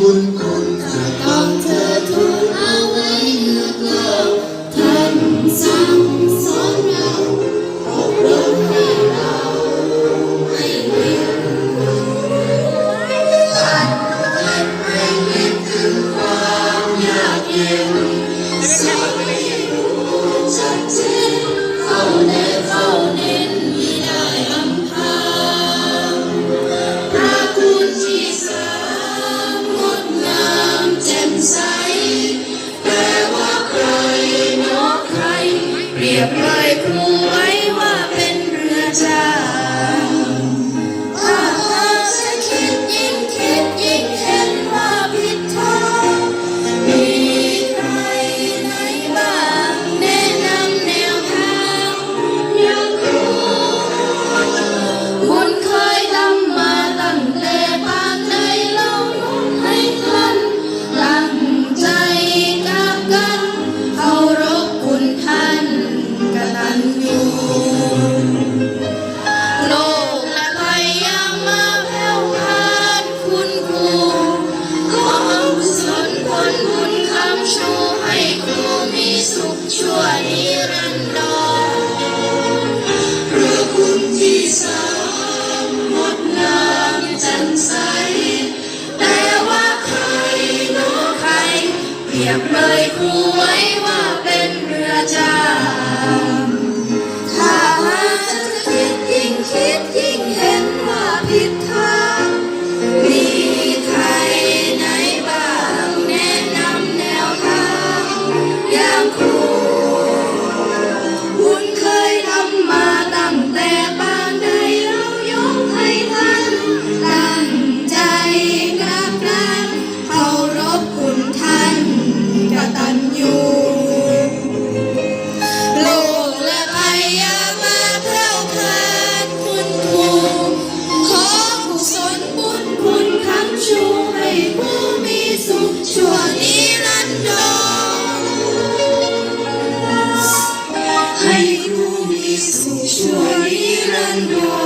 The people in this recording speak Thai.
buồn khôn và con thơ thương áo ấy ngược lờ thân sang xót nhau một đôi hay đau hay nguyện thật thật anh biết thương qua nhà kiều แต่ว่าใครเนาะใคร เปรียบเลยครูไว้ นกและภัยยังมาแผ่วพาคุณครูขอกุศลผลบุญคำชูให้ครูมีสุขชั่วนิรันดรพระคุณที่สามงดงามจันใส แต่ว่าใครโน้ใคร เปรียบเลยครูไว้ว่าเป็นเรือจ้า do.